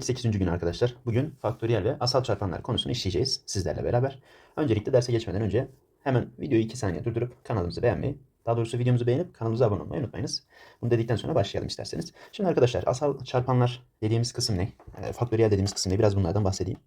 geldik 8. gün arkadaşlar. Bugün faktöriyel ve asal çarpanlar konusunu işleyeceğiz sizlerle beraber. Öncelikle derse geçmeden önce hemen videoyu 2 saniye durdurup kanalımızı beğenmeyi, daha doğrusu videomuzu beğenip kanalımıza abone olmayı unutmayınız. Bunu dedikten sonra başlayalım isterseniz. Şimdi arkadaşlar asal çarpanlar dediğimiz kısım ne? E, faktöriyel dediğimiz kısım ne? Biraz bunlardan bahsedeyim.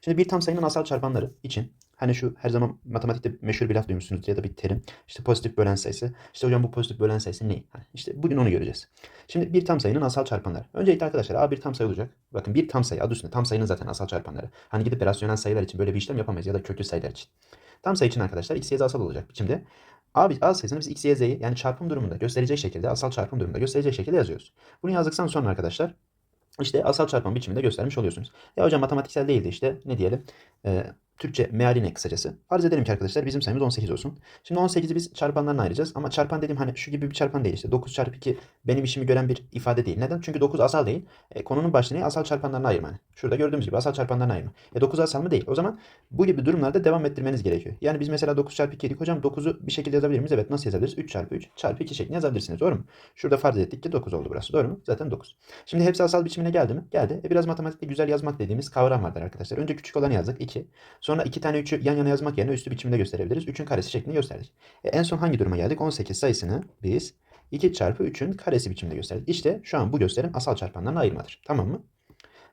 Şimdi bir tam sayının asal çarpanları için hani şu her zaman matematikte meşhur bir laf duymuşsunuzdur ya da bir terim. İşte pozitif bölen sayısı. İşte hocam bu pozitif bölen sayısı ne? Ha, İşte bugün onu göreceğiz. Şimdi bir tam sayının asal çarpanları. Öncelikle arkadaşlar A bir tam sayı olacak. Bakın bir tam sayı adı üstünde tam sayının zaten asal çarpanları. Hani gidip rasyonel sayılar için böyle bir işlem yapamayız ya da köklü sayılar için. Tam sayı için arkadaşlar x, y, asal olacak biçimde. A, A sayısını biz x, y, z'yi yani çarpım durumunda gösterecek şekilde, asal çarpım durumunda gösterecek şekilde yazıyoruz. Bunu yazdıktan sonra arkadaşlar işte asal çarpım biçiminde göstermiş oluyorsunuz. Ya hocam matematiksel değildi işte ne diyelim. Ee, Türkçe mealine kısacası. Farz edelim ki arkadaşlar bizim sayımız 18 olsun. Şimdi 18'i biz çarpanlarına ayıracağız. Ama çarpan dediğim hani şu gibi bir çarpan değil işte. 9 çarpı 2 benim işimi gören bir ifade değil. Neden? Çünkü 9 asal değil. E, konunun başlığı? Asal çarpanlarına ayırma. Hani. Şurada gördüğümüz gibi asal çarpanlarına ayırma. E 9 asal mı değil. O zaman bu gibi durumlarda devam ettirmeniz gerekiyor. Yani biz mesela 9 çarpı 2 dedik. Hocam 9'u bir şekilde yazabilir miyiz? Evet nasıl yazabiliriz? 3 çarpı 3 çarpı 2 şeklinde yazabilirsiniz. Doğru mu? Şurada farz ettik ki 9 oldu burası. Doğru mu? Zaten 9. Şimdi hepsi asal biçimine geldi mi? Geldi. E biraz matematikte güzel yazmak dediğimiz kavram vardır arkadaşlar. Önce küçük olanı yazdık 2. Sonra 2 tane 3'ü yan yana yazmak yerine üstü biçimde gösterebiliriz. 3'ün karesi şeklinde gösterdik. E, en son hangi duruma geldik? 18 sayısını biz 2 çarpı 3'ün karesi biçimde gösterdik. İşte şu an bu gösterim asal çarpanlarına ayırmadır. Tamam mı?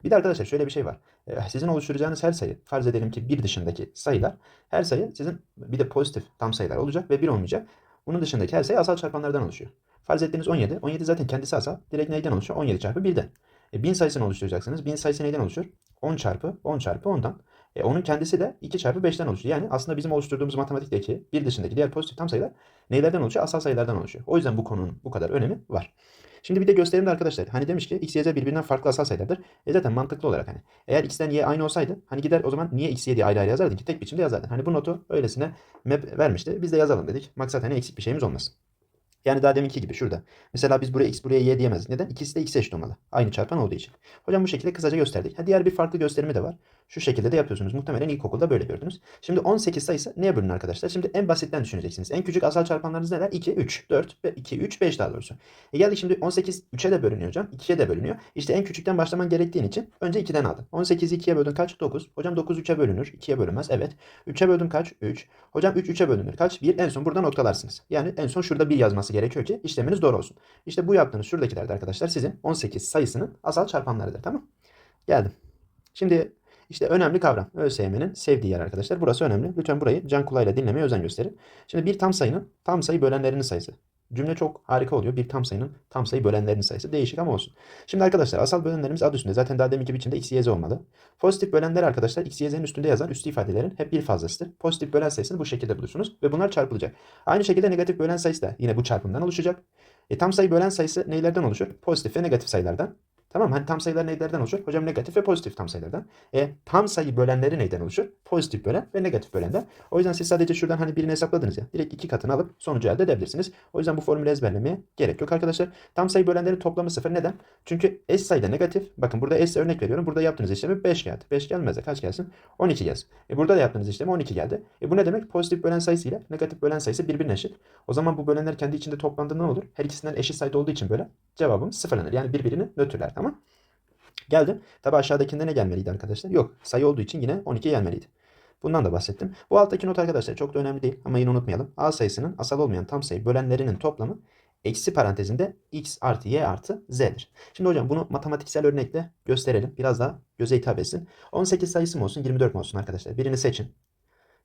Bir de arkadaşlar şöyle bir şey var. E, sizin oluşturacağınız her sayı, farz edelim ki bir dışındaki sayılar, her sayı sizin bir de pozitif tam sayılar olacak ve bir olmayacak. Bunun dışındaki her sayı asal çarpanlardan oluşuyor. Farz ettiğiniz 17. 17 zaten kendisi asal. Direkt neyden oluşuyor? 17 çarpı 1'den. E, 1000 sayısını oluşturacaksınız. 1000 sayısı neyden oluşur? 10 çarpı 10 çarpı 10'dan. E, onun kendisi de 2 çarpı 5'ten oluşuyor. Yani aslında bizim oluşturduğumuz matematikteki bir dışındaki diğer pozitif tam sayılar neylerden oluşuyor? Asal sayılardan oluşuyor. O yüzden bu konunun bu kadar önemi var. Şimdi bir de gösterimde arkadaşlar hani demiş ki x, y, z birbirinden farklı asal sayılardır. E zaten mantıklı olarak hani eğer x'ten y aynı olsaydı hani gider o zaman niye x, y diye ayrı ayrı yazardın ki tek biçimde yazardın. Hani bu notu öylesine map vermişti. Biz de yazalım dedik. Maksat hani eksik bir şeyimiz olmasın. Yani daha deminki gibi şurada. Mesela biz buraya x buraya y diyemezdik. Neden? İkisi de x'e eşit olmalı. Aynı çarpan olduğu için. Hocam bu şekilde kısaca gösterdik. Ha, diğer bir farklı gösterimi de var. Şu şekilde de yapıyorsunuz. Muhtemelen ilkokulda böyle gördünüz. Şimdi 18 sayısı neye bölünür arkadaşlar? Şimdi en basitten düşüneceksiniz. En küçük asal çarpanlarınız neler? 2, 3, 4, 2, 3, 5 daha doğrusu. E geldik şimdi 18 3'e de bölünüyor hocam. 2'ye de bölünüyor. İşte en küçükten başlaman gerektiğin için önce 2'den aldın. 18'i 2'ye böldün kaç? 9. Hocam 9 3'e bölünür. 2'ye bölünmez. Evet. 3'e böldüm kaç? 3. Hocam 3 3'e bölünür. Kaç? 1. En son burada noktalarsınız. Yani en son şurada 1 yazması gerekiyor ki işleminiz doğru olsun. İşte bu yaptığınız şuradakilerde arkadaşlar sizin 18 sayısının asal çarpanlarıdır. Tamam? Geldim. Şimdi işte önemli kavram. ÖSYM'nin sevdiği yer arkadaşlar. Burası önemli. Lütfen burayı can kulağıyla dinlemeye özen gösterin. Şimdi bir tam sayının tam sayı bölenlerinin sayısı. Cümle çok harika oluyor. Bir tam sayının tam sayı bölenlerinin sayısı. Değişik ama olsun. Şimdi arkadaşlar asal bölenlerimiz adı üstünde. Zaten daha deminki biçimde x, y, z olmalı. Pozitif bölenler arkadaşlar x, y, z'nin üstünde yazan üstü ifadelerin hep bir fazlasıdır. Pozitif bölen sayısını bu şekilde bulursunuz. Ve bunlar çarpılacak. Aynı şekilde negatif bölen sayısı da yine bu çarpımdan oluşacak. E, tam sayı bölen sayısı neylerden oluşur? Pozitif ve negatif sayılardan. Tamam hani tam sayılar neylerden oluşur? Hocam negatif ve pozitif tam sayılardan. E, tam sayı bölenleri neyden oluşur? Pozitif bölen ve negatif bölenden. O yüzden siz sadece şuradan hani birini hesapladınız ya. Direkt iki katını alıp sonucu elde edebilirsiniz. O yüzden bu formülü ezberlemeye gerek yok arkadaşlar. Tam sayı bölenlerin toplamı sıfır. Neden? Çünkü S sayıda negatif. Bakın burada S örnek veriyorum. Burada yaptığınız işlemi 5 geldi. 5 gelmez de kaç gelsin? 12 gelsin. E burada da yaptığınız işlemi 12 geldi. E bu ne demek? Pozitif bölen sayısı ile negatif bölen sayısı birbirine eşit. O zaman bu bölenler kendi içinde toplandığında ne olur? Her ikisinden eşit sayıda olduğu için böyle cevabımız sıfırlanır. Yani birbirini nötrler. Tamam Geldim. Tabi aşağıdakinde ne gelmeliydi arkadaşlar? Yok. Sayı olduğu için yine 12 gelmeliydi. Bundan da bahsettim. Bu alttaki not arkadaşlar çok da önemli değil ama yine unutmayalım. A sayısının asal olmayan tam sayı bölenlerinin toplamı eksi parantezinde x artı y artı z'dir. Şimdi hocam bunu matematiksel örnekle gösterelim. Biraz daha göze hitap etsin. 18 sayısı mı olsun 24 mi olsun arkadaşlar? Birini seçin.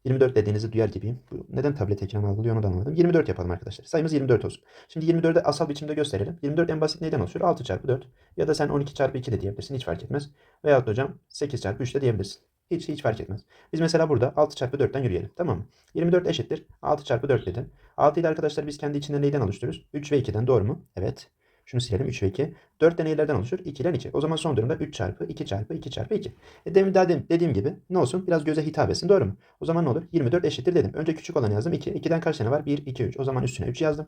24 dediğinizi duyar gibiyim. Bu neden tablet ekranı algılıyor onu da anlamadım. 24 yapalım arkadaşlar. Sayımız 24 olsun. Şimdi 24'ü asal biçimde gösterelim. 24 en basit neyden oluşuyor? 6 çarpı 4. Ya da sen 12 çarpı 2 de diyebilirsin. Hiç fark etmez. Veyahut da hocam 8 çarpı 3 de diyebilirsin. Hiç hiç fark etmez. Biz mesela burada 6 çarpı 4'ten yürüyelim. Tamam mı? 24 eşittir. 6 çarpı 4 dedim. 6 ile arkadaşlar biz kendi içinde neyden oluştururuz? 3 ve 2'den doğru mu? Evet. Şunu silelim 3 ve 2. 4 de neylerden oluşur? 2 ile 2. O zaman son durumda 3 çarpı 2 çarpı 2 çarpı 2. E demin daha demin dediğim gibi ne olsun? Biraz göze hitap etsin. Doğru mu? O zaman ne olur? 24 eşittir dedim. Önce küçük olanı yazdım 2. 2'den kaç tane var? 1, 2, 3. O zaman üstüne 3 yazdım.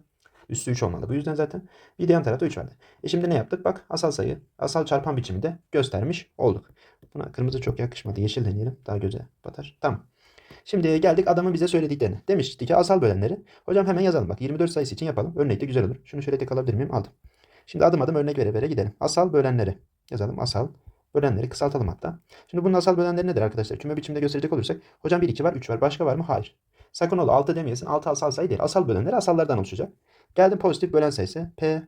Üstü 3 olmalı. Bu yüzden zaten bir de yan tarafta 3 vardı. E şimdi ne yaptık? Bak asal sayı, asal çarpan biçiminde göstermiş olduk. Buna kırmızı çok yakışmadı. Yeşil deneyelim. Daha göze batar. Tamam. Şimdi geldik adamın bize söylediklerini. Demişti ki asal bölenleri. Hocam hemen yazalım bak. 24 sayısı için yapalım. Örnek de güzel olur. Şunu şöyle tek alabilir miyim? Aldım. Şimdi adım adım örnek vere vere gidelim. Asal bölenleri. Yazalım asal bölenleri kısaltalım hatta. Şimdi bunun asal bölenleri nedir arkadaşlar? Küme biçimde gösterecek olursak. Hocam 1, 2 var, 3 var. Başka var mı? Hayır. Sakın ola 6 demeyesin. 6 asal sayı değil. Asal bölenleri asallardan oluşacak. Geldim pozitif bölen sayısı. P,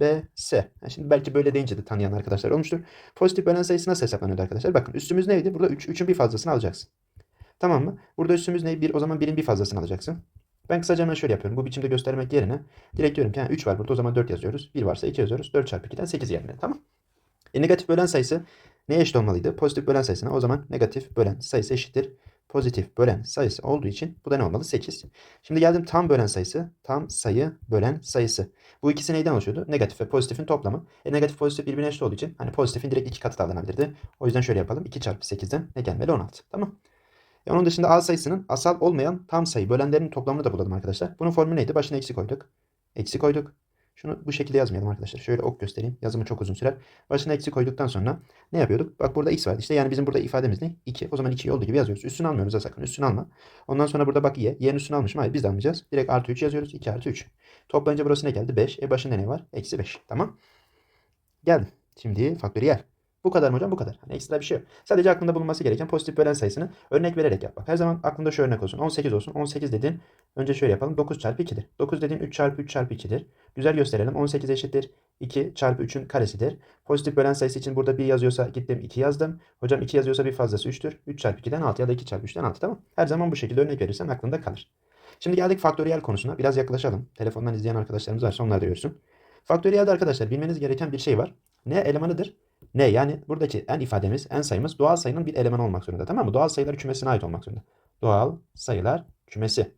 B, S. Ha, Şimdi belki böyle deyince de tanıyan arkadaşlar olmuştur. Pozitif bölen sayısı nasıl hesaplanıyordu arkadaşlar? Bakın üstümüz neydi? Burada 3. 3'ün bir fazlasını alacaksın. Tamam mı? Burada üstümüz ne? 1. O zaman 1'in bir fazlasını alacaksın. Ben kısaca hemen şöyle yapıyorum. Bu biçimde göstermek yerine direkt diyorum ki 3 var burada o zaman 4 yazıyoruz. 1 varsa 2 yazıyoruz. 4 çarpı 2'den 8 gelmeli. Tamam. E, negatif bölen sayısı neye eşit olmalıydı? Pozitif bölen sayısına. O zaman negatif bölen sayısı eşittir. Pozitif bölen sayısı olduğu için bu da ne olmalı? 8. Şimdi geldim tam bölen sayısı. Tam sayı bölen sayısı. Bu ikisi neyden oluşuyordu? Negatif ve pozitifin toplamı. E, negatif pozitif birbirine eşit olduğu için hani pozitifin direkt iki katı da alınabilirdi. O yüzden şöyle yapalım. 2 çarpı 8'den ne gelmeli? 16. Tamam. E, onun dışında A sayısının asal olmayan tam sayı bölenlerin toplamını da bulalım arkadaşlar. Bunun formülü neydi? Başına eksi koyduk. Eksi koyduk. Şunu bu şekilde yazmayalım arkadaşlar. Şöyle ok göstereyim. Yazımı çok uzun sürer. Başına eksi koyduktan sonra ne yapıyorduk? Bak burada x var. İşte yani bizim burada ifademiz ne? 2. O zaman 2'yi olduğu gibi yazıyoruz. Üstünü almıyoruz ha sakın. Üstünü alma. Ondan sonra burada bak y. Y'nin üstünü almışım. Hayır biz de almayacağız. Direkt artı 3 yazıyoruz. 2 artı 3. Toplayınca burası ne geldi? 5. E başında ne var? Eksi 5. Tamam. Geldim. Şimdi faktöriyel. Bu kadar mı hocam? Bu kadar. Hani ekstra bir şey yok. Sadece aklında bulunması gereken pozitif bölen sayısını örnek vererek yap. Bak her zaman aklında şu örnek olsun. 18 olsun. 18 dedin. Önce şöyle yapalım. 9 çarpı 2'dir. 9 dediğin 3 çarpı 3 çarpı 2'dir. Güzel gösterelim. 18 eşittir. 2 çarpı 3'ün karesidir. Pozitif bölen sayısı için burada 1 yazıyorsa gittim 2 yazdım. Hocam 2 yazıyorsa bir fazlası 3'tür. 3 çarpı 2'den 6 ya da 2 çarpı 3'ten 6 tamam. Her zaman bu şekilde örnek verirsen aklında kalır. Şimdi geldik faktöriyel konusuna. Biraz yaklaşalım. Telefondan izleyen arkadaşlarımız varsa onlar da görsün. Faktöriyelde arkadaşlar bilmeniz gereken bir şey var. Ne elemanıdır? Ne yani buradaki en ifademiz, en sayımız doğal sayının bir elemanı olmak zorunda. Tamam mı? Doğal sayılar kümesine ait olmak zorunda. Doğal sayılar kümesi.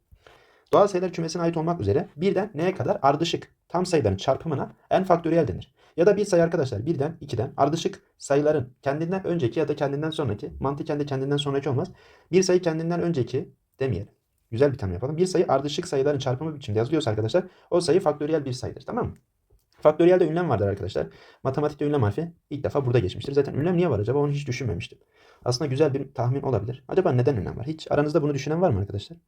Doğal sayılar kümesine ait olmak üzere birden neye kadar ardışık tam sayıların çarpımına en faktöriyel denir. Ya da bir sayı arkadaşlar birden ikiden ardışık sayıların kendinden önceki ya da kendinden sonraki mantıken de kendinden sonraki olmaz. Bir sayı kendinden önceki demeyelim. Güzel bir tanım yapalım. Bir sayı ardışık sayıların çarpımı biçimde yazılıyorsa arkadaşlar o sayı faktöriyel bir sayıdır. Tamam mı? Faktöriyelde ünlem vardır arkadaşlar. Matematikte ünlem harfi ilk defa burada geçmiştir. Zaten ünlem niye var acaba onu hiç düşünmemiştim. Aslında güzel bir tahmin olabilir. Acaba neden ünlem var? Hiç aranızda bunu düşünen var mı arkadaşlar?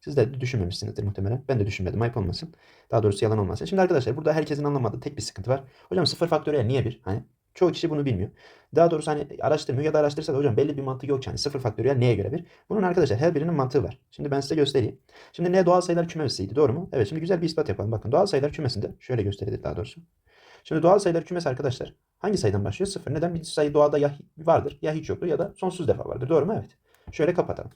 Siz de düşünmemişsinizdir muhtemelen. Ben de düşünmedim. Ayıp olmasın. Daha doğrusu yalan olmasın. Şimdi arkadaşlar burada herkesin anlamadığı tek bir sıkıntı var. Hocam sıfır faktöriyel niye bir? Hani çoğu kişi bunu bilmiyor. Daha doğrusu hani araştırmıyor ya da araştırsa da hocam belli bir mantığı yok yani. Sıfır faktöriyel neye göre bir? Bunun arkadaşlar her birinin mantığı var. Şimdi ben size göstereyim. Şimdi ne doğal sayılar kümesiydi doğru mu? Evet şimdi güzel bir ispat yapalım. Bakın doğal sayılar kümesinde şöyle gösterelim daha doğrusu. Şimdi doğal sayılar kümesi arkadaşlar hangi sayıdan başlıyor? Sıfır. Neden? Bir sayı doğada ya vardır ya hiç yoktur ya da sonsuz defa vardır. Doğru mu? Evet. Şöyle kapatalım.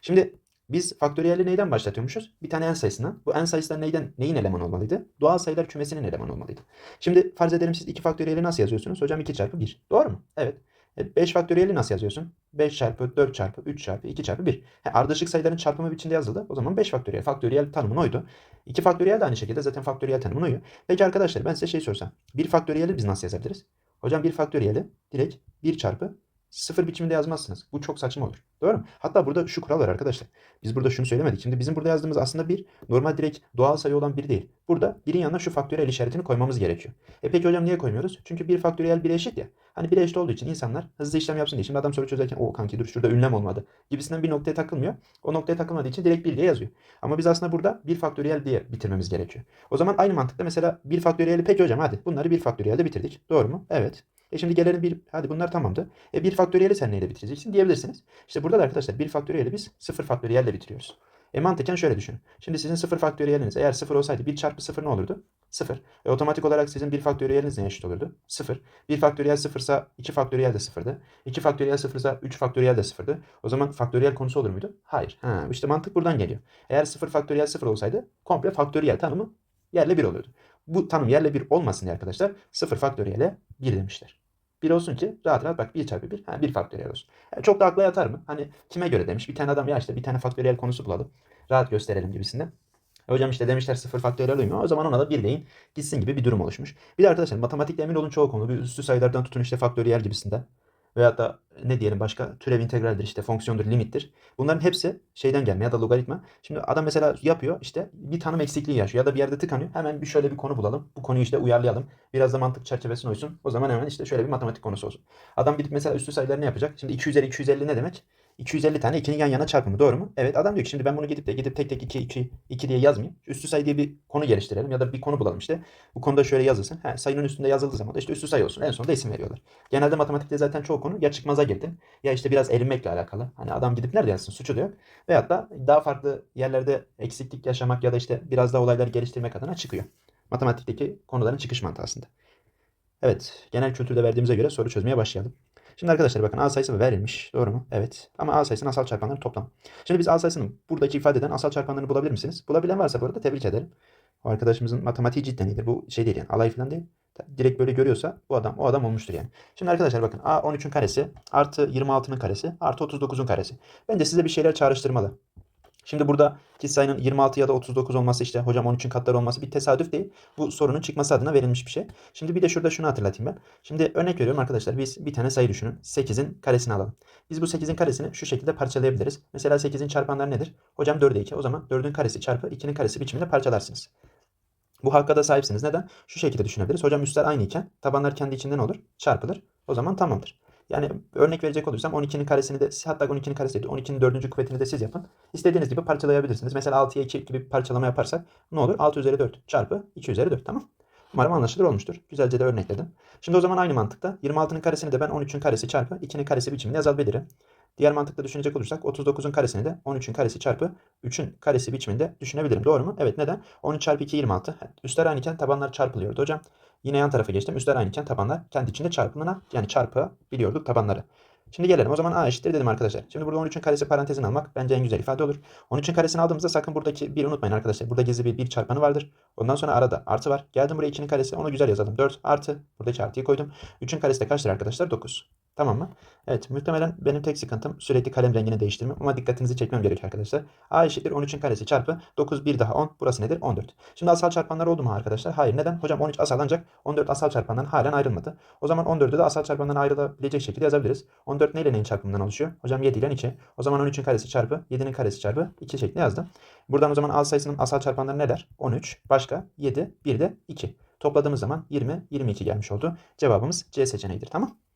Şimdi biz faktöriyeli neyden başlatıyormuşuz? Bir tane en sayısından. Bu en sayısından neyden, neyin elemanı olmalıydı? Doğal sayılar kümesinin elemanı olmalıydı. Şimdi farz edelim siz 2 faktöriyeli nasıl yazıyorsunuz? Hocam 2 çarpı 1. Doğru mu? Evet. 5 faktöriyeli nasıl yazıyorsun? 5 çarpı 4 çarpı 3 çarpı 2 çarpı 1. He, ardışık sayıların çarpımı biçimde yazıldı. O zaman 5 faktöriyel. Faktöriyel tanımın oydu. 2 faktöriyel de aynı şekilde zaten faktöriyel tanımın uyuyor. Peki arkadaşlar ben size şey sorsam. 1 faktöriyeli biz nasıl yazabiliriz? Hocam 1 faktöriyeli direkt 1 çarpı 0 biçiminde yazmazsınız. Bu çok saçma olur. Doğru mu? Hatta burada şu kural var arkadaşlar. Biz burada şunu söylemedik. Şimdi bizim burada yazdığımız aslında bir normal direkt doğal sayı olan bir değil. Burada birin yanına şu faktöriyel işaretini koymamız gerekiyor. E peki hocam niye koymuyoruz? Çünkü bir faktöriyel bir eşit ya. Hani bir eşit olduğu için insanlar hızlı işlem yapsın diye. Şimdi adam soru çözerken o kanki dur şurada ünlem olmadı gibisinden bir noktaya takılmıyor. O noktaya takılmadığı için direkt bir diye yazıyor. Ama biz aslında burada bir faktöriyel diye bitirmemiz gerekiyor. O zaman aynı mantıkla mesela bir faktöriyeli peki hocam hadi bunları bir faktöriyelde bitirdik. Doğru mu? Evet. E şimdi gelelim bir hadi bunlar tamamdı. E bir faktöriyeli sen neyle bitireceksin diyebilirsiniz. İşte burada da arkadaşlar bir faktöriyeli biz sıfır faktöriyelle bitiriyoruz. E mantıken şöyle düşünün. Şimdi sizin sıfır faktöriyeliniz eğer sıfır olsaydı 1 çarpı sıfır ne olurdu? Sıfır. E otomatik olarak sizin bir faktöriyeliniz ne eşit olurdu? Sıfır. Bir faktöriyel sıfırsa 2 faktöriyel de sıfırdı. 2 faktöriyel sıfırsa 3 faktöriyel de sıfırdı. O zaman faktöriyel konusu olur muydu? Hayır. Ha, işte mantık buradan geliyor. Eğer sıfır faktöriyel sıfır olsaydı komple faktöriyel tanımı yerle bir olurdu. Bu tanım yerle bir olmasın diye arkadaşlar sıfır faktöriyele 1 demişler. 1 olsun ki rahat rahat bak 1 çarpı 1 ha 1 faktöriyel olsun. Yani çok da akla yatar mı? Hani kime göre demiş? Bir tane adam ya işte bir tane faktöriyel konusu bulalım. Rahat gösterelim gibisinden. E hocam işte demişler sıfır faktöriyel uymuyor. O zaman ona da bir deyin gitsin gibi bir durum oluşmuş. Bir de arkadaşlar matematikte emin olun çoğu konu bir üstü sayılardan tutun işte faktöriyel gibisinden. Veyahut da ne diyelim başka türev integraldir işte fonksiyondur limittir. Bunların hepsi şeyden gelme ya da logaritma. Şimdi adam mesela yapıyor işte bir tanım eksikliği yaşıyor ya da bir yerde tıkanıyor. Hemen bir şöyle bir konu bulalım. Bu konuyu işte uyarlayalım. Biraz da mantık çerçevesine uysun. O zaman hemen işte şöyle bir matematik konusu olsun. Adam gidip mesela üstü sayıları ne yapacak? Şimdi 2 üzeri 250 ne demek? 250 tane 2'nin yan yana çarpımı doğru mu? Evet adam diyor ki şimdi ben bunu gidip de gidip tek tek 2 2 2 diye yazmayayım. Üstü sayı diye bir konu geliştirelim ya da bir konu bulalım işte. Bu konuda şöyle yazılsın. He, sayının üstünde yazıldığı zaman da işte üstü sayı olsun. En sonunda isim veriyorlar. Genelde matematikte zaten çoğu konu ya çıkmaza girdin ya işte biraz erinmekle alakalı. Hani adam gidip nerede yazsın suçu da yok. Veyahut da daha farklı yerlerde eksiklik yaşamak ya da işte biraz daha olayları geliştirmek adına çıkıyor. Matematikteki konuların çıkış mantığı aslında. Evet, genel kültürde verdiğimize göre soru çözmeye başlayalım. Şimdi arkadaşlar bakın A sayısı verilmiş. Doğru mu? Evet. Ama A sayısının asal çarpanları toplam. Şimdi biz A sayısının buradaki ifade eden asal çarpanlarını bulabilir misiniz? Bulabilen varsa bu arada tebrik ederim. O arkadaşımızın matematiği cidden iyidir. Bu şey değil yani. Alay falan değil. Direkt böyle görüyorsa bu adam o adam olmuştur yani. Şimdi arkadaşlar bakın A 13'ün karesi artı 26'nın karesi artı 39'un karesi. Bence size bir şeyler çağrıştırmalı. Şimdi buradaki sayının 26 ya da 39 olması işte hocam 13'ün katları olması bir tesadüf değil. Bu sorunun çıkması adına verilmiş bir şey. Şimdi bir de şurada şunu hatırlatayım ben. Şimdi örnek veriyorum arkadaşlar biz bir tane sayı düşünün. 8'in karesini alalım. Biz bu 8'in karesini şu şekilde parçalayabiliriz. Mesela 8'in çarpanları nedir? Hocam 4'e 2. O zaman 4'ün karesi çarpı 2'nin karesi biçiminde parçalarsınız. Bu hakka da sahipsiniz. Neden? Şu şekilde düşünebiliriz. Hocam üstler aynı iken tabanlar kendi içinden olur. Çarpılır. O zaman tamamdır. Yani örnek verecek olursam 12'nin karesini de hatta 12'nin karesi değil 12'nin 4. kuvvetini de siz yapın. İstediğiniz gibi parçalayabilirsiniz. Mesela 6'ya 2 gibi bir parçalama yaparsak ne olur? 6 üzeri 4 çarpı 2 üzeri 4 tamam. Umarım anlaşılır olmuştur. Güzelce de örnekledim. Şimdi o zaman aynı mantıkta 26'nın karesini de ben 13'ün karesi çarpı 2'nin karesi biçiminde yazabilirim. Diğer mantıkla düşünecek olursak 39'un karesini de 13'ün karesi çarpı 3'ün karesi biçiminde düşünebilirim. Doğru mu? Evet neden? 13 çarpı 2 26. Üstler aynıken tabanlar çarpılıyordu hocam. Yine yan tarafa geçtim. Üstler aynıken tabanlar kendi içinde çarpımına yani çarpabiliyorduk tabanları. Şimdi gelelim. O zaman a eşittir dedim arkadaşlar. Şimdi burada 13'ün karesi parantezini almak bence en güzel ifade olur. 13'ün karesini aldığımızda sakın buradaki 1 unutmayın arkadaşlar. Burada gizli bir 1 çarpanı vardır. Ondan sonra arada artı var. Geldim buraya 2'nin karesi. Onu güzel yazalım. 4 artı. Buradaki artıyı koydum. 3'ün karesi de kaçtır arkadaşlar? 9. Tamam mı? Evet muhtemelen benim tek sıkıntım sürekli kalem rengini değiştirmem ama dikkatinizi çekmem gerekiyor arkadaşlar. A eşittir 13'ün karesi çarpı 9 bir daha 10. Burası nedir? 14. Şimdi asal çarpanlar oldu mu arkadaşlar? Hayır. Neden? Hocam 13 asal ancak 14 asal çarpandan halen ayrılmadı. O zaman 14'ü de asal çarpandan ayrılabilecek şekilde yazabiliriz. 14 neyle neyin çarpımından oluşuyor? Hocam 7 ile 2. O zaman 13'ün karesi çarpı 7'nin karesi çarpı 2 şeklinde yazdım. Buradan o zaman A sayısının asal çarpanları ne der? 13, başka 7, bir de 2. Topladığımız zaman 20, 22 gelmiş oldu. Cevabımız C seçeneğidir. Tamam.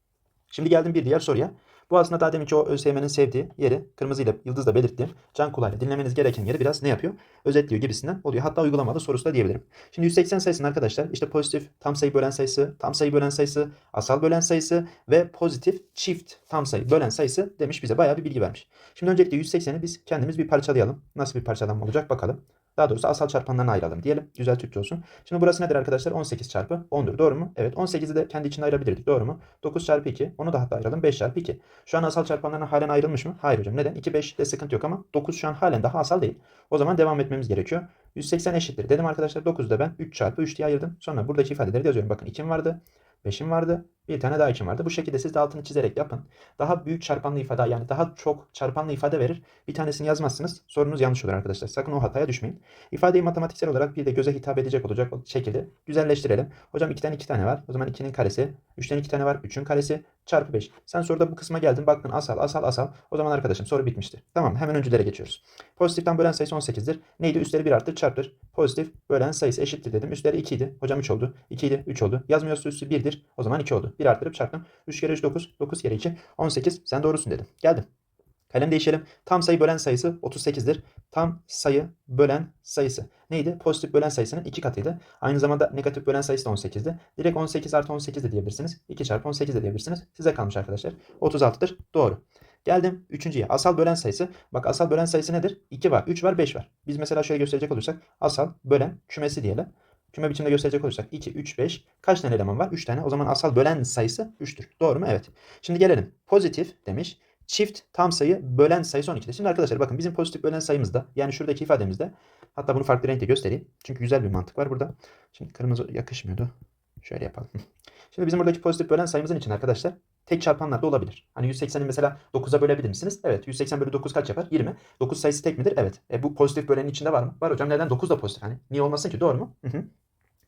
Şimdi geldim bir diğer soruya. Bu aslında daha deminki o ÖSYM'nin sevdiği yeri kırmızıyla yıldızla belirttiğim can kulağıyla dinlemeniz gereken yeri biraz ne yapıyor? Özetliyor gibisinden oluyor. Hatta uygulamalı sorusu da diyebilirim. Şimdi 180 sayısının arkadaşlar işte pozitif tam sayı bölen sayısı, tam sayı bölen sayısı, asal bölen sayısı ve pozitif çift tam sayı bölen sayısı demiş bize bayağı bir bilgi vermiş. Şimdi öncelikle 180'i biz kendimiz bir parçalayalım. Nasıl bir parçalanma olacak bakalım. Daha doğrusu asal çarpanlarını ayıralım diyelim. Güzel Türkçe olsun. Şimdi burası nedir arkadaşlar? 18 çarpı 10'dur. Doğru mu? Evet. 18'i de kendi içinde ayırabilirdik. Doğru mu? 9 çarpı 2. Onu da hatta ayıralım. 5 çarpı 2. Şu an asal çarpanlarına halen ayrılmış mı? Hayır hocam. Neden? 2, 5 de sıkıntı yok ama 9 şu an halen daha asal değil. O zaman devam etmemiz gerekiyor. 180 eşittir. Dedim arkadaşlar 9'da ben 3 çarpı 3 diye ayırdım. Sonra buradaki ifadeleri de yazıyorum. Bakın 2'm vardı. 5'im vardı. Bir tane daha 2'm vardı. Bu şekilde siz de altını çizerek yapın. Daha büyük çarpanlı ifade yani daha çok çarpanlı ifade verir. Bir tanesini yazmazsınız. Sorunuz yanlış olur arkadaşlar. Sakın o hataya düşmeyin. İfadeyi matematiksel olarak bir de göze hitap edecek olacak şekilde güzelleştirelim. Hocam 2'den 2 tane var. O zaman 2'nin karesi. 3'ten 2 tane var. 3'ün karesi çarpı 5. Sen soruda bu kısma geldin. Baktın asal asal asal. O zaman arkadaşım soru bitmiştir. Tamam hemen öncülere geçiyoruz. Pozitiften bölen sayısı 18'dir. Neydi? Üstleri 1 arttır çarptır. Pozitif bölen sayısı eşittir dedim. Üstleri 2 idi. Hocam 3 oldu. 2 idi. 3 oldu. Yazmıyorsa üstü 1'dir. O zaman 2 oldu. 1 arttırıp çarptım. 3 kere 3 9. 9 kere 2 18. Sen doğrusun dedim. Geldim. Kalem değişelim. Tam sayı bölen sayısı 38'dir. Tam sayı bölen sayısı. Neydi? Pozitif bölen sayısının 2 katıydı. Aynı zamanda negatif bölen sayısı da 18'di. Direkt 18 artı 18 de diyebilirsiniz. 2 çarpı 18 de diyebilirsiniz. Size kalmış arkadaşlar. 36'dır. Doğru. Geldim üçüncüye. Asal bölen sayısı. Bak asal bölen sayısı nedir? 2 var, 3 var, 5 var. Biz mesela şöyle gösterecek olursak asal bölen kümesi diyelim. Küme biçimde gösterecek olursak 2, 3, 5. Kaç tane eleman var? 3 tane. O zaman asal bölen sayısı 3'tür. Doğru mu? Evet. Şimdi gelelim. Pozitif demiş. Çift tam sayı bölen sayısı 12'dir. Şimdi arkadaşlar bakın bizim pozitif bölen sayımızda yani şuradaki ifademizde hatta bunu farklı renkte göstereyim. Çünkü güzel bir mantık var burada. Şimdi kırmızı yakışmıyordu. Şöyle yapalım. Şimdi bizim buradaki pozitif bölen sayımızın için arkadaşlar tek çarpanlar da olabilir. Hani 180'i mesela 9'a bölebilir misiniz? Evet. 180 bölü 9 kaç yapar? 20. 9 sayısı tek midir? Evet. E, bu pozitif bölenin içinde var mı? Var hocam. Neden? 9 da pozitif. Hani niye olmasın ki? Doğru mu? Hı hı.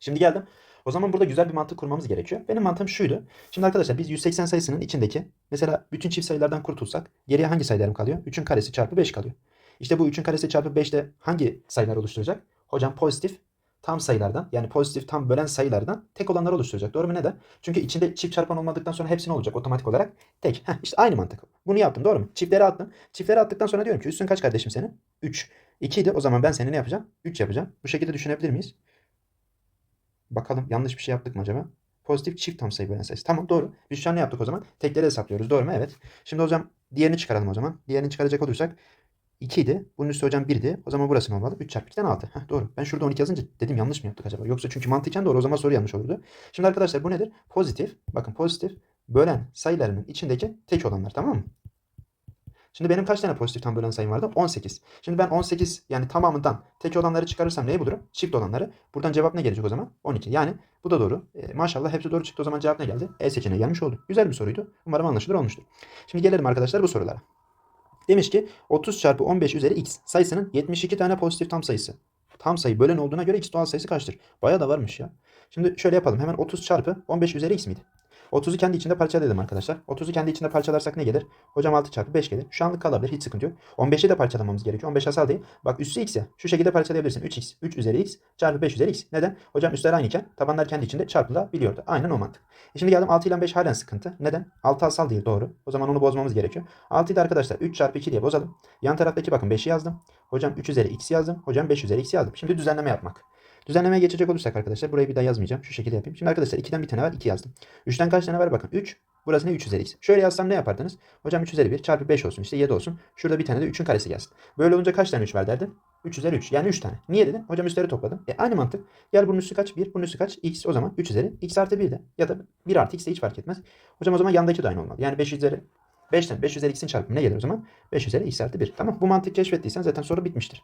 Şimdi geldim. O zaman burada güzel bir mantık kurmamız gerekiyor. Benim mantığım şuydu. Şimdi arkadaşlar biz 180 sayısının içindeki mesela bütün çift sayılardan kurtulsak geriye hangi sayılarım kalıyor? 3'ün karesi çarpı 5 kalıyor. İşte bu 3'ün karesi çarpı 5 de hangi sayılar oluşturacak? Hocam pozitif tam sayılardan yani pozitif tam bölen sayılardan tek olanları oluşturacak. Doğru mu? Neden? Çünkü içinde çift çarpan olmadıktan sonra hepsi ne olacak otomatik olarak? Tek. Heh, işte aynı mantık. Bunu yaptım doğru mu? Çiftleri attım. Çiftleri attıktan sonra diyorum ki üstün kaç kardeşim senin? 3. 2 idi. O zaman ben seni ne yapacağım? 3 yapacağım. Bu şekilde düşünebilir miyiz? Bakalım yanlış bir şey yaptık mı acaba? Pozitif çift tam sayı bölen sayısı. Tamam doğru. Biz şu an ne yaptık o zaman? Tekleri hesaplıyoruz. Doğru mu? Evet. Şimdi hocam diğerini çıkaralım o zaman. Diğerini çıkaracak olursak 2 idi. Bunun üstü hocam 1'di. O zaman burası ne olmalı? 3 çarpı 2'den 6. Heh, doğru. Ben şurada 12 yazınca dedim yanlış mı yaptık acaba? Yoksa çünkü mantıken doğru. O zaman soru yanlış olurdu. Şimdi arkadaşlar bu nedir? Pozitif. Bakın pozitif bölen sayılarının içindeki tek olanlar tamam mı? Şimdi benim kaç tane pozitif tam bölen sayım vardı? 18. Şimdi ben 18 yani tamamından tek olanları çıkarırsam neyi bulurum? Çift olanları. Buradan cevap ne gelecek o zaman? 12. Yani bu da doğru. E, maşallah hepsi doğru çıktı. O zaman cevap ne geldi? E seçeneği gelmiş oldu. Güzel bir soruydu. Umarım anlaşılır olmuştur. Şimdi gelelim arkadaşlar bu sorulara. Demiş ki 30 çarpı 15 üzeri x sayısının 72 tane pozitif tam sayısı. Tam sayı bölen olduğuna göre x doğal sayısı kaçtır? Bayağı da varmış ya. Şimdi şöyle yapalım. Hemen 30 çarpı 15 üzeri x miydi? 30'u kendi içinde parçaladım arkadaşlar. 30'u kendi içinde parçalarsak ne gelir? Hocam 6 çarpı 5 gelir. Şu anlık kalabilir. Hiç sıkıntı yok. 15'i de parçalamamız gerekiyor. 15 asal değil. Bak üssü x ya. Şu şekilde parçalayabilirsin. 3x. 3 üzeri x çarpı 5 üzeri x. Neden? Hocam üstler aynıyken tabanlar kendi içinde çarpılabiliyordu. Aynen o mantık. E şimdi geldim 6 ile 5 halen sıkıntı. Neden? 6 asal değil doğru. O zaman onu bozmamız gerekiyor. 6'yı da arkadaşlar 3 çarpı 2 diye bozalım. Yan taraftaki bakın 5'i yazdım. Hocam 3 üzeri x yazdım. Hocam 5 üzeri x yazdım. Şimdi düzenleme yapmak. Düzenlemeye geçecek olursak arkadaşlar burayı bir daha yazmayacağım. Şu şekilde yapayım. Şimdi arkadaşlar 2'den bir tane var 2 yazdım. 3'ten kaç tane var bakın 3. Burası ne 3 üzeri x. Şöyle yazsam ne yapardınız? Hocam 3 üzeri 1 çarpı 5 olsun işte 7 olsun. Şurada bir tane de 3'ün karesi gelsin. Böyle olunca kaç tane 3 var derdim? 3 üzeri 3 yani 3 tane. Niye dedim? Hocam üstleri topladım. E aynı mantık. Gel bunun üstü kaç? 1. Bunun üstü kaç? x o zaman 3 üzeri x artı 1 de. Ya da 1 artı x de hiç fark etmez. Hocam o zaman yandaki de aynı olmalı. Yani 5 üzeri 5'ten 5 üzeri x'in çarpımı ne gelir o zaman? 5 üzeri x artı 1. Tamam bu mantık keşfettiysen zaten soru bitmiştir.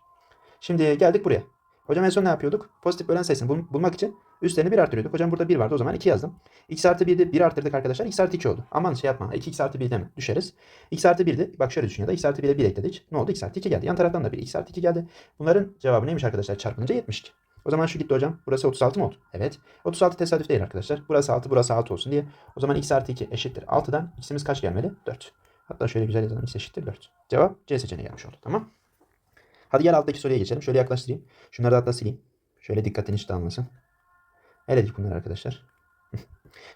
Şimdi geldik buraya. Hocam en son ne yapıyorduk? Pozitif bölen sayısını bul- bulmak için üstlerini 1 artırıyorduk. Hocam burada 1 vardı o zaman 2 yazdım. x artı 1'de 1 artırdık arkadaşlar. x artı 2 oldu. Aman şey yapma. 2x artı 1 deme. Düşeriz. x artı 1'de bak şöyle düşün ya da x artı 1'e 1 ekledik. Ne oldu? x artı 2 geldi. Yan taraftan da 1 x artı 2 geldi. Bunların cevabı neymiş arkadaşlar? Çarpınca 72. O zaman şu gitti hocam. Burası 36 mı oldu? Evet. 36 tesadüf değil arkadaşlar. Burası 6 burası 6 olsun diye. O zaman x artı 2 eşittir. 6'dan x'imiz kaç gelmeli? 4. Hatta şöyle güzel yazalım. x eşittir 4. Cevap C seçeneği gelmiş oldu. Tamam. Hadi gel alttaki soruya geçelim. Şöyle yaklaştırayım. Şunları da hatta sileyim. Şöyle dikkatini hiç dağılmasın. Eledik bunları arkadaşlar.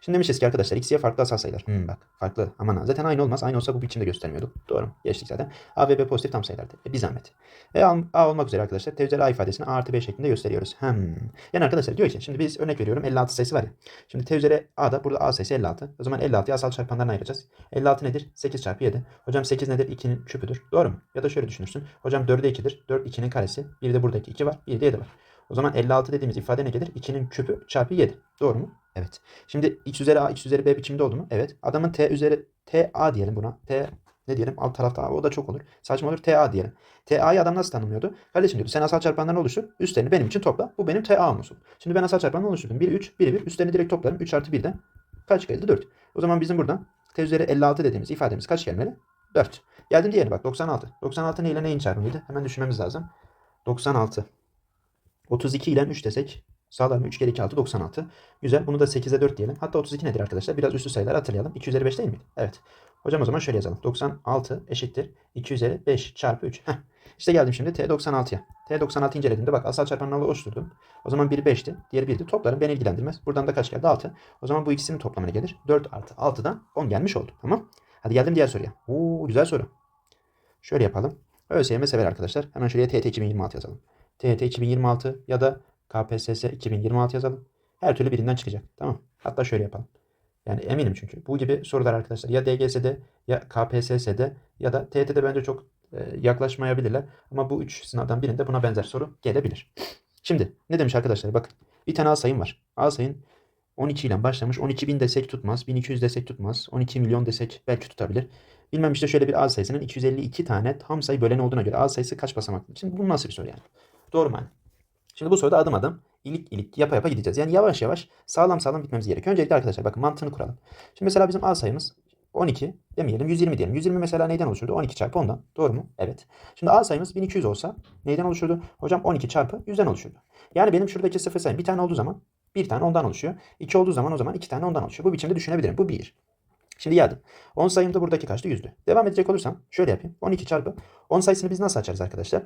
Şimdi demişiz ki arkadaşlar x'ye farklı asal sayılar. Hmm, bak farklı. Aman ha. Zaten aynı olmaz. Aynı olsa bu biçimde göstermiyorduk. Doğru. Geçtik zaten. A ve B pozitif tam sayılardı. E, bir zahmet. Ve A, olmak üzere arkadaşlar. T üzeri A ifadesini A artı B şeklinde gösteriyoruz. Hmm. Yani arkadaşlar diyor ki şimdi biz örnek veriyorum 56 sayısı var ya. Şimdi T A'da burada A sayısı 56. O zaman 56'yı asal çarpanlarına ayıracağız. 56 nedir? 8 çarpı 7. Hocam 8 nedir? 2'nin küpüdür. Doğru mu? Ya da şöyle düşünürsün. Hocam 4'e 2'dir. 4 2'nin karesi. Bir de buradaki 2 var. Bir de 7 var. O zaman 56 dediğimiz ifade ne gelir? 2'nin küpü çarpı 7. Doğru mu? Evet. Şimdi x üzeri a, x üzeri b biçimde oldu mu? Evet. Adamın t üzeri t a diyelim buna. T ne diyelim? Alt tarafta a o da çok olur. Saçma olur. t a diyelim. t a'yı adam nasıl tanımlıyordu? Kardeşim diyordu sen asal çarpanlarını oluştur. Üstlerini benim için topla. Bu benim t a'm olsun. Şimdi ben asal çarpanlarını oluşturdum. 1 3 1 1 üstlerini direkt toplarım. 3 artı 1'den kaç geldi? 4. O zaman bizim buradan t üzeri 56 dediğimiz ifademiz kaç gelmeli? 4. Geldim diğerine bak 96. 96 ne ile neyin çarpımıydı? Hemen düşünmemiz lazım. 96. 32 ile 3 desek sağlar mı? 3 kere 2 6 96. Güzel. Bunu da 8'e 4 diyelim. Hatta 32 nedir arkadaşlar? Biraz üstü sayıları hatırlayalım. 2 üzeri 5 değil miydi? Evet. Hocam o zaman şöyle yazalım. 96 eşittir. 2 üzeri 5 çarpı 3. Heh. İşte geldim şimdi T96'ya. T96 incelediğimde bak asal çarpanlarla oluşturdum. O zaman biri 5'ti. Diğeri 1'di. Toplarım beni ilgilendirmez. Buradan da kaç geldi? 6. O zaman bu ikisinin toplamı ne gelir? 4 artı 6'dan 10 gelmiş oldu. Tamam. Hadi geldim diğer soruya. Oo güzel soru. Şöyle yapalım. ÖSYM sever arkadaşlar. Hemen şuraya TT 2026 yazalım. TYT 2026 ya da KPSS 2026 yazalım. Her türlü birinden çıkacak. Tamam. Hatta şöyle yapalım. Yani eminim çünkü. Bu gibi sorular arkadaşlar ya DGS'de ya KPSS'de ya da TYT'de bence çok e, yaklaşmayabilirler. Ama bu üç sınavdan birinde buna benzer soru gelebilir. Şimdi ne demiş arkadaşlar? Bakın bir tane A var. A sayın 12 ile başlamış. 12 bin desek tutmaz. 1200 desek tutmaz. 12 milyon desek belki tutabilir. Bilmem işte şöyle bir A sayısının 252 tane tam sayı böleni olduğuna göre A kaç basamaklı? Şimdi bu nasıl bir soru yani? Doğru mu? Şimdi bu soruda adım adım ilik ilik yapa yapa gideceğiz. Yani yavaş yavaş sağlam sağlam gitmemiz gerekiyor. Öncelikle arkadaşlar bakın mantığını kuralım. Şimdi mesela bizim A sayımız 12 demeyelim 120 diyelim. 120 mesela neyden oluşurdu? 12 çarpı 10'dan. Doğru mu? Evet. Şimdi A sayımız 1200 olsa neyden oluşurdu? Hocam 12 çarpı 100'den oluşurdu. Yani benim şuradaki sıfır sayım bir tane olduğu zaman bir tane ondan oluşuyor. 2 olduğu zaman o zaman 2 tane ondan oluşuyor. Bu biçimde düşünebilirim. Bu 1. Şimdi geldim. 10 sayım da buradaki kaçtı? 100'dü. Devam edecek olursam şöyle yapayım. 12 çarpı 10 sayısını biz nasıl açarız arkadaşlar?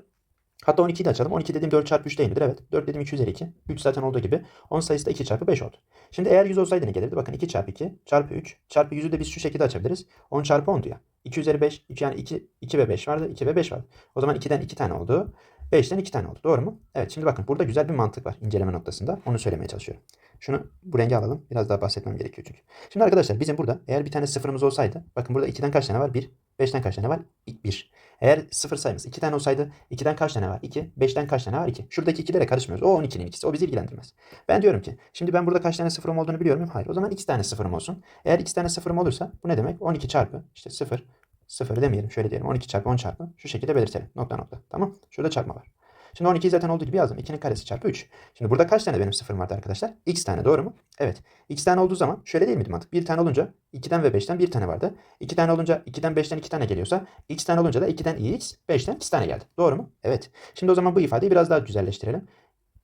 Hatta 12'yi de açalım. 12 dediğim 4 çarpı 3 değil midir? Evet. 4 dediğim 2 üzeri 2. 3 zaten olduğu gibi. 10 sayısı da 2 çarpı 5 oldu. Şimdi eğer 100 olsaydı ne gelirdi? Bakın 2 çarpı 2 çarpı 3 çarpı 100'ü de biz şu şekilde açabiliriz. 10 çarpı 10 ya. 2 üzeri 5. 2 yani 2, 2 ve 5 vardı. 2 ve 5 vardı. O zaman 2'den 2 tane oldu. 5'ten 2 tane oldu. Doğru mu? Evet. Şimdi bakın burada güzel bir mantık var inceleme noktasında. Onu söylemeye çalışıyorum. Şunu bu rengi alalım. Biraz daha bahsetmem gerekiyor çünkü. Şimdi arkadaşlar bizim burada eğer bir tane sıfırımız olsaydı. Bakın burada 2'den kaç tane var? 1. 5'ten kaç tane var? 1. Eğer sıfır sayımız 2 tane olsaydı 2'den kaç tane var? 2. 5'ten kaç tane var? 2. Şuradaki ikilere karışmıyoruz. O 12'nin ikisi. O bizi ilgilendirmez. Ben diyorum ki şimdi ben burada kaç tane sıfırım olduğunu biliyor muyum? Hayır. O zaman 2 tane sıfırım olsun. Eğer 2 tane sıfırım olursa bu ne demek? 12 çarpı işte 0 0 demeyelim. Şöyle diyelim. 12 çarpı 10 çarpı. Şu şekilde belirtelim. Nokta nokta. Tamam. Şurada çarpma var. Şimdi 12'yi zaten olduğu gibi yazdım. 2'nin karesi çarpı 3. Şimdi burada kaç tane benim sıfırım vardı arkadaşlar? X tane doğru mu? Evet. X tane olduğu zaman şöyle değil miydi mantık? Bir tane olunca 2'den ve 5'ten bir tane vardı. 2 tane olunca 2'den 5'ten 2 tane geliyorsa X tane olunca da 2'den X 5'ten 2 tane geldi. Doğru mu? Evet. Şimdi o zaman bu ifadeyi biraz daha güzelleştirelim.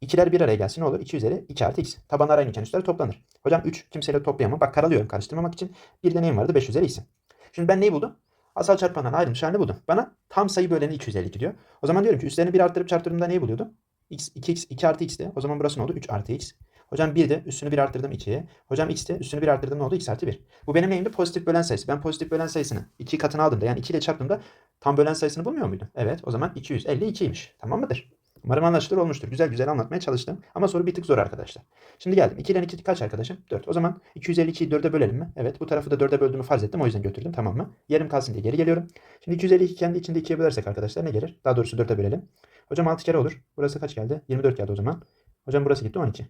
İkiler bir araya gelsin ne olur? 2 üzeri 2 artı x. Tabanlar aynı üstler toplanır. Hocam 3 kimseyle toplayamam. Bak karalıyorum karıştırmamak için. Bir de neyim vardı? 5 üzeri x'im. Şimdi ben neyi buldum? Asal çarpandan ayrılmış halini buldum. Bana tam sayı böleni 252 diyor. O zaman diyorum ki üstlerini bir arttırıp çarptırdığımda neyi buluyordum? x 2x 2 artı x'ti. O zaman burası ne oldu? 3 artı x. Hocam 1 de üstünü 1 arttırdım 2'ye. Hocam x de üstünü 1 arttırdım ne oldu? x artı 1. Bu benim neyimdi? Pozitif bölen sayısı. Ben pozitif bölen sayısını 2 katına aldığımda yani 2 ile çarptığımda tam bölen sayısını bulmuyor muydum? Evet o zaman 252'ymiş. Tamam mıdır? Umarım anlaşılır olmuştur. Güzel güzel anlatmaya çalıştım. Ama soru bir tık zor arkadaşlar. Şimdi geldim. 2 ile 2 kaç arkadaşım? 4. O zaman 252'yi 4'e bölelim mi? Evet. Bu tarafı da 4'e böldüğümü farz ettim. O yüzden götürdüm. Tamam mı? Yerim kalsın diye geri geliyorum. Şimdi 252 kendi içinde 2'ye bölersek arkadaşlar ne gelir? Daha doğrusu 4'e bölelim. Hocam 6 kere olur. Burası kaç geldi? 24 geldi o zaman. Hocam burası gitti 12.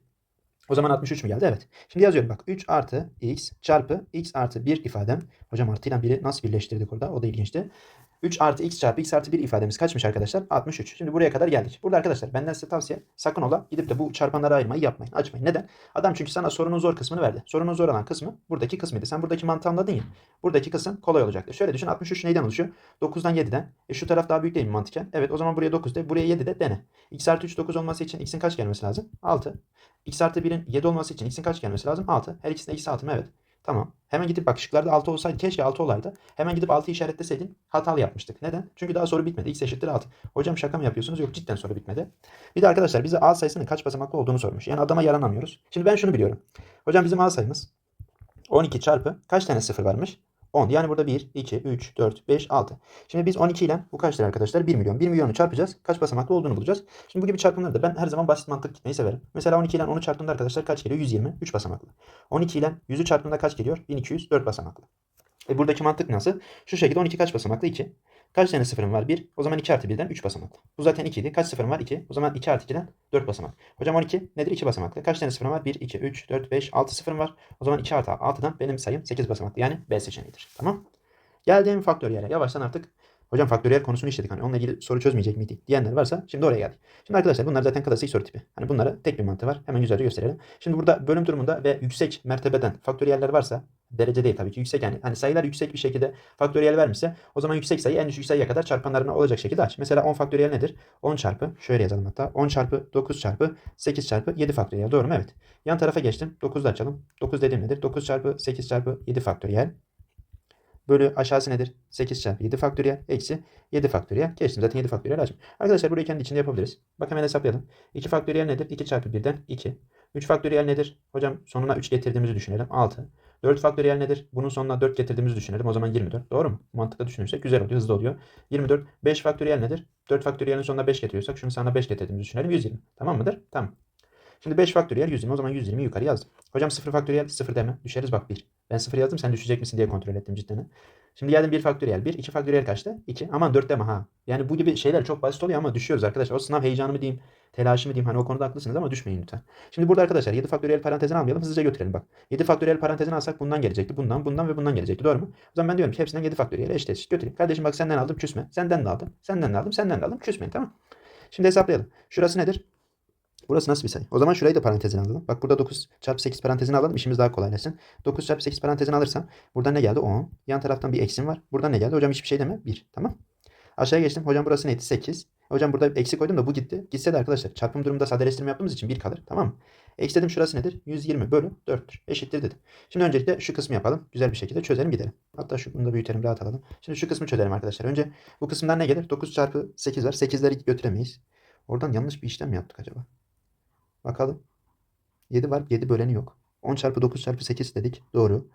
O zaman 63 mü geldi? Evet. Şimdi yazıyorum bak. 3 artı x çarpı x artı 1 ifadem. Hocam artıyla biri nasıl birleştirdik orada? O da ilginçti. 3 artı x çarpı x artı 1 ifademiz kaçmış arkadaşlar? 63. Şimdi buraya kadar geldik. Burada arkadaşlar benden size tavsiye sakın ola gidip de bu çarpanları ayırmayı yapmayın. Açmayın. Neden? Adam çünkü sana sorunun zor kısmını verdi. Sorunun zor olan kısmı buradaki kısmıydı. Sen buradaki mantığı anladın ya. Buradaki kısım kolay olacaktı. Şöyle düşün 63 neyden oluşuyor? 9'dan 7'den. E şu taraf daha büyük değil mi mantıken? Evet o zaman buraya 9 de buraya 7 de dene. x artı 3 9 olması için x'in kaç gelmesi lazım? 6. x artı 1'in 7 olması için x'in kaç gelmesi lazım? 6. Her ikisinde x 6 mı? Evet. Tamam. Hemen gidip bak şıklarda 6 olsaydı keşke 6 olaydı. Hemen gidip 6'yı işaretleseydin hatalı yapmıştık. Neden? Çünkü daha soru bitmedi. X eşittir 6. Hocam şaka mı yapıyorsunuz? Yok cidden soru bitmedi. Bir de arkadaşlar bize A sayısının kaç basamaklı olduğunu sormuş. Yani adama yaranamıyoruz. Şimdi ben şunu biliyorum. Hocam bizim A sayımız 12 çarpı kaç tane sıfır varmış? 10. Yani burada 1, 2, 3, 4, 5, 6. Şimdi biz 12 ile bu kaçtır arkadaşlar? 1 milyon. 1 milyonu çarpacağız. Kaç basamaklı olduğunu bulacağız. Şimdi bu gibi çarpımlarda ben her zaman basit mantık gitmeyi severim. Mesela 12 ile 10'u çarptığımda arkadaşlar kaç geliyor? 120. 3 basamaklı. 12 ile 100'ü çarptığımda kaç geliyor? 1200. 4 basamaklı. E buradaki mantık nasıl? Şu şekilde 12 kaç basamaklı? 2. Kaç tane sıfırım var? 1. O zaman 2 artı 1'den 3 basamaklı. Bu zaten 2 idi. Kaç sıfırım var? 2. O zaman 2 artı 2'den 4 basamak. Hocam 12 nedir? 2 basamaklı. Kaç tane sıfırım var? 1, 2, 3, 4, 5, 6 sıfırım var. O zaman 2 artı 6'dan benim sayım 8 basamaklı. Yani B seçeneğidir. Tamam. Geldim faktöriyele. Yavaştan artık hocam faktöriyel konusunu işledik. Hani onunla ilgili soru çözmeyecek miydik diyenler varsa şimdi oraya geldik. Şimdi arkadaşlar bunlar zaten klasik soru tipi. Hani bunlara tek bir mantığı var. Hemen güzelce gösterelim. Şimdi burada bölüm durumunda ve yüksek mertebeden faktöriyeller varsa derece değil tabii ki yüksek yani hani sayılar yüksek bir şekilde faktöriyel vermişse o zaman yüksek sayı en düşük sayıya kadar çarpanlarına olacak şekilde aç. Mesela 10 faktöriyel nedir? 10 çarpı şöyle yazalım hatta 10 çarpı 9 çarpı 8 çarpı 7 faktöriyel doğru mu? Evet. Yan tarafa geçtim. 9 da açalım. 9 dediğim nedir? 9 çarpı 8 çarpı 7 faktöriyel bölü aşağısı nedir? 8 çarpı 7 faktöriyel eksi 7 faktöriyel. Geçtim zaten 7 faktöriyel açım. Arkadaşlar burayı kendi içinde yapabiliriz. Bak hemen hesaplayalım. 2 faktöriyel nedir? 2 çarpı 1'den 2. 3 faktöriyel nedir? Hocam sonuna 3 getirdiğimizi düşünelim. 6. 4 faktöriyel nedir? Bunun sonuna 4 getirdiğimizi düşünelim. O zaman 24. Doğru mu? Mantıkla düşünürsek güzel oluyor. Hızlı oluyor. 24. 5 faktöriyel nedir? 4 faktöriyelin sonuna 5 getiriyorsak şunu sana 5 getirdiğimizi düşünelim. 120. Tamam mıdır? Tamam. Şimdi 5 faktöriyel 120. O zaman 120 yukarı yazdım. Hocam 0 faktöriyel 0 deme. Düşeriz bak 1. Ben 0 yazdım sen düşecek misin diye kontrol ettim cidden. Şimdi geldim 1 faktöriyel 1. 2 faktöriyel kaçtı? 2. Aman 4 deme ha. Yani bu gibi şeyler çok basit oluyor ama düşüyoruz arkadaşlar. O sınav heyecanı mı diyeyim, telaşı mı diyeyim. Hani o konuda haklısınız ama düşmeyin lütfen. Şimdi burada arkadaşlar 7 faktöriyel parantezini almayalım. Hızlıca götürelim bak. 7 faktöriyel parantezini alsak bundan gelecekti. Bundan, bundan ve bundan gelecekti. Doğru mu? O zaman ben diyorum ki hepsinden 7 faktöriyel eşit götüreyim. Kardeşim bak senden aldım küsme. Senden de aldım. Senden de aldım. Senden de aldım. Küsmeyin tamam. Şimdi hesaplayalım. Şurası nedir? Burası nasıl bir sayı? O zaman şurayı da parantezine alalım. Bak burada 9 çarpı 8 parantezine alalım. İşimiz daha kolaylaşsın. 9 çarpı 8 parantezine alırsam buradan ne geldi? 10. Yan taraftan bir eksim var. Buradan ne geldi? Hocam hiçbir şey deme. 1. Tamam. Aşağıya geçtim. Hocam burası neydi? 8. Hocam burada eksi koydum da bu gitti. Gitse de arkadaşlar çarpım durumunda sadeleştirme yaptığımız için 1 kalır. Tamam mı? Dedim şurası nedir? 120 bölü 4'tür. Eşittir dedim. Şimdi öncelikle şu kısmı yapalım. Güzel bir şekilde çözelim gidelim. Hatta şu bunu da büyütelim rahat alalım. Şimdi şu kısmı çözelim arkadaşlar. Önce bu kısımdan ne gelir? 9 çarpı 8 var. 8'leri götüremeyiz. Oradan yanlış bir işlem mi yaptık acaba? Bakalım. 7 var. 7 böleni yok. 10 çarpı 9 çarpı 8 dedik. Doğru.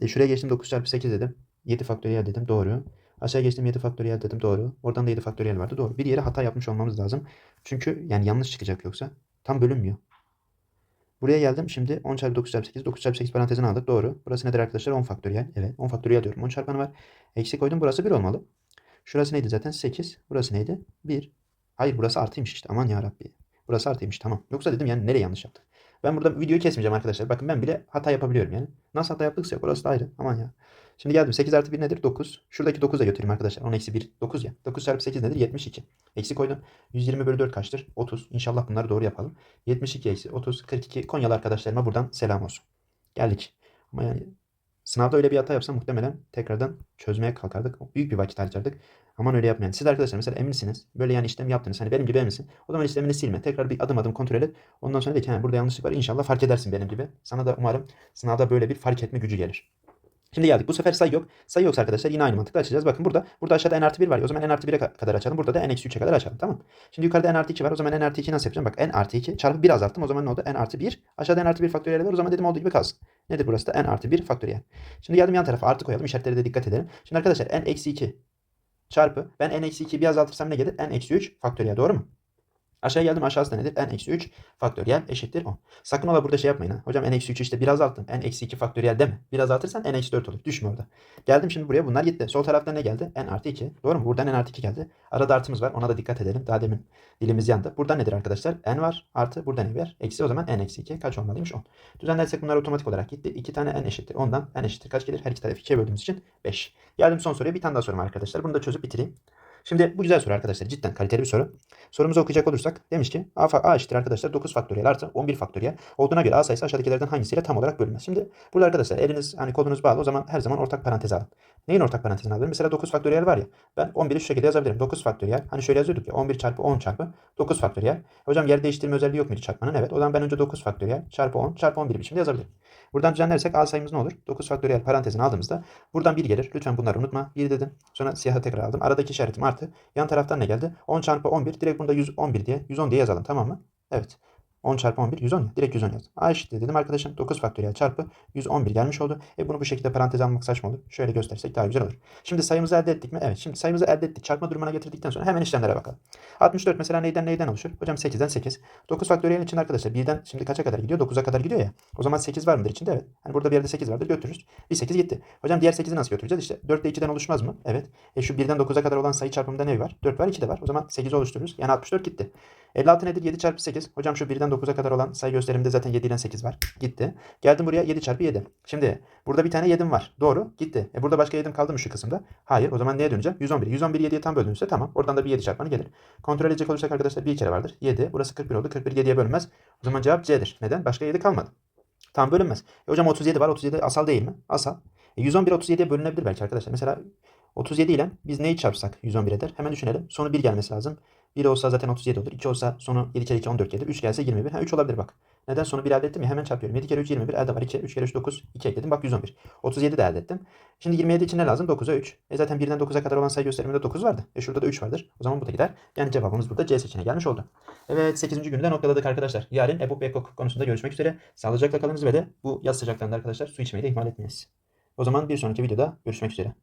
E şuraya geçtim 9 çarpı 8 dedim. 7 faktöriyel dedim. Doğru. Aşağı geçtim 7 faktöriyel dedim. Doğru. Oradan da 7 faktöriyel vardı. Doğru. Bir yere hata yapmış olmamız lazım. Çünkü yani yanlış çıkacak yoksa. Tam bölünmüyor. Buraya geldim. Şimdi 10 çarpı 9 çarpı 8. 9 çarpı 8 parantezini aldık. Doğru. Burası nedir arkadaşlar? 10 faktöriyel. Evet. 10 faktöriyel diyorum. 10 çarpanı var. Eksi koydum. Burası 1 olmalı. Şurası neydi zaten? 8. Burası neydi? 1. Hayır burası artıymış işte. Aman ya Rabbi. Burası artıymış. Tamam. Yoksa dedim yani nereye yanlış yaptık? Ben burada videoyu kesmeyeceğim arkadaşlar. Bakın ben bile hata yapabiliyorum yani. Nasıl hata yaptıksa yok. Orası da ayrı. Aman ya. Şimdi geldim. 8 artı 1 nedir? 9. Şuradaki 9 da götüreyim arkadaşlar. 10 eksi 1. 9 ya. 9 çarpı 8 nedir? 72. Eksi koydum. 120 bölü 4 kaçtır? 30. İnşallah bunları doğru yapalım. 72 eksi 30. 42. Konyalı arkadaşlarıma buradan selam olsun. Geldik. Ama yani sınavda öyle bir hata yapsam muhtemelen tekrardan çözmeye kalkardık. Büyük bir vakit harcardık. Aman öyle yapmayın. Siz arkadaşlar mesela eminsiniz. Böyle yani işlem yaptınız. Hani benim gibi eminsin. O zaman işlemini silme. Tekrar bir adım adım kontrol et. Ondan sonra de ki "Ha, burada yanlışlık var. İnşallah fark edersin benim gibi. Sana da umarım sınavda böyle bir fark etme gücü gelir. Şimdi geldik. Bu sefer sayı yok. Sayı yoksa arkadaşlar yine aynı mantıkla açacağız. Bakın burada burada aşağıda n artı 1 var. ya, O zaman n artı 1'e ka- kadar açalım. Burada da n eksi 3'e kadar açalım. Tamam. Şimdi yukarıda n artı 2 var. O zaman n artı 2 nasıl yapacağım? Bak n artı 2 çarpı 1 azalttım. O zaman ne oldu? n artı 1. Aşağıda n artı 1 faktöriyel var. O zaman dedim olduğu gibi kalsın. Nedir burası da? n artı 1 faktöriyel. Şimdi geldim yan tarafa artı koyalım. İşaretlere de dikkat edelim. Şimdi arkadaşlar n eksi 2 çarpı ben n eksi 2'yi bir azaltırsam ne gelir? n eksi 3 faktöriyel. Doğru mu? Aşağıya geldim aşağısı da nedir? n eksi 3 faktöriyel eşittir 10. Sakın ola burada şey yapmayın ha. Hocam n eksi 3'ü işte bir azalttım. n eksi 2 faktöriyel deme. Bir azaltırsan n eksi 4 olur. Düşme orada. Geldim şimdi buraya bunlar gitti. Sol tarafta ne geldi? n artı 2. Doğru mu? Buradan n artı 2 geldi. Arada artımız var. Ona da dikkat edelim. Daha demin dilimiz yandı. Burada nedir arkadaşlar? n var. Artı burada ne var? Eksi o zaman n eksi 2. Kaç olmalıymış? 10. Düzenlersek bunlar otomatik olarak gitti. 2 tane n eşittir. Ondan n eşittir. Kaç gelir? Her iki tarafı 2'ye böldüğümüz için 5. Geldim son soruya. Bir tane daha sorum arkadaşlar. Bunu da çözüp bitireyim. Şimdi bu güzel soru arkadaşlar. Cidden kaliteli bir soru. Sorumuzu okuyacak olursak demiş ki a, a eşittir arkadaşlar 9 faktöriyel artı 11 faktöriyel olduğuna göre a sayısı aşağıdakilerden hangisiyle tam olarak bölünmez. Şimdi burada arkadaşlar eliniz hani kolunuz bağlı o zaman her zaman ortak paranteze alın. Neyin ortak parantezine alırım? Mesela 9 faktöriyel var ya. Ben 11'i şu şekilde yazabilirim. 9 faktöriyel. Hani şöyle yazıyorduk ya 11 çarpı 10 çarpı 9 faktöriyel. Hocam yer değiştirme özelliği yok muydu çarpmanın? Evet. O zaman ben önce 9 faktöriyel çarpı 10 çarpı 11 biçimde yazabilirim. Buradan düzenlersek a sayımız ne olur? 9 faktöriyel parantezine aldığımızda buradan 1 gelir. Lütfen bunları unutma. 1 dedim. Sonra siyaha tekrar aldım. Aradaki işaretim artı. Yan taraftan ne geldi? 10 çarpı 11. Direkt bunda 111 diye 110 diye yazalım tamam mı? Evet. 10 çarpı 11 110 ya. Direkt 110 yazdım. A eşittir dedim arkadaşım. 9 faktöriyel çarpı 111 gelmiş oldu. E bunu bu şekilde parantez almak saçma olur. Şöyle göstersek daha güzel olur. Şimdi sayımızı elde ettik mi? Evet. Şimdi sayımızı elde ettik. Çarpma durumuna getirdikten sonra hemen işlemlere bakalım. 64 mesela neyden neyden oluşur? Hocam 8'den 8. 9 faktöriyel için arkadaşlar birden şimdi kaça kadar gidiyor? 9'a kadar gidiyor ya. O zaman 8 var mıdır içinde? Evet. Hani burada bir yerde 8 vardır götürürüz. Bir 8 gitti. Hocam diğer 8'i nasıl götüreceğiz? İşte 4 ile 2'den oluşmaz mı? Evet. E şu 1'den 9'a kadar olan sayı çarpımında ne var? 4 var 2 de var. O zaman 8'i oluştururuz. Yani 64 gitti. 56 nedir? 7 çarpı 8. Hocam şu 1'den 9'a kadar olan sayı gösteriminde zaten 7 ile 8 var. Gitti. Geldim buraya 7 çarpı 7. Şimdi burada bir tane 7'm var. Doğru. Gitti. E burada başka 7'm kaldı mı şu kısımda? Hayır. O zaman neye döneceğim? 111. 111 7'ye tam böldüğünüzde tamam. Oradan da bir 7 çarpanı gelir. Kontrol edecek olursak arkadaşlar bir kere vardır. 7. Burası 41 oldu. 41 7'ye bölünmez. O zaman cevap C'dir. Neden? Başka 7 kalmadı. Tam bölünmez. E hocam 37 var. 37 asal değil mi? Asal. E 111 37'ye bölünebilir belki arkadaşlar. Mesela 37 ile biz neyi çarpsak 111 eder? Hemen düşünelim. Sonu 1 gelmesi lazım. 1 olsa zaten 37 olur. 2 olsa sonu 7 kere 2 14 gelir. 3 gelse 21. Ha 3 olabilir bak. Neden? Sonu 1 elde ettim ya hemen çarpıyorum. 7 kere 3 21 elde var 2. 3 kere 3 9. 2 ekledim. Bak 111. 37 de elde ettim. Şimdi 27 için ne lazım? 9'a 3. E zaten 1'den 9'a kadar olan sayı gösteriminde 9 vardı. E şurada da 3 vardır. O zaman bu da gider. Yani cevabımız burada C seçeneği gelmiş oldu. Evet 8. günü de noktaladık arkadaşlar. Yarın EBOB ve EKOK konusunda görüşmek üzere. Sağlıcakla kalınız ve de bu yaz sıcaklarında arkadaşlar su içmeyi de ihmal etmeyiniz. O zaman bir sonraki videoda görüşmek üzere.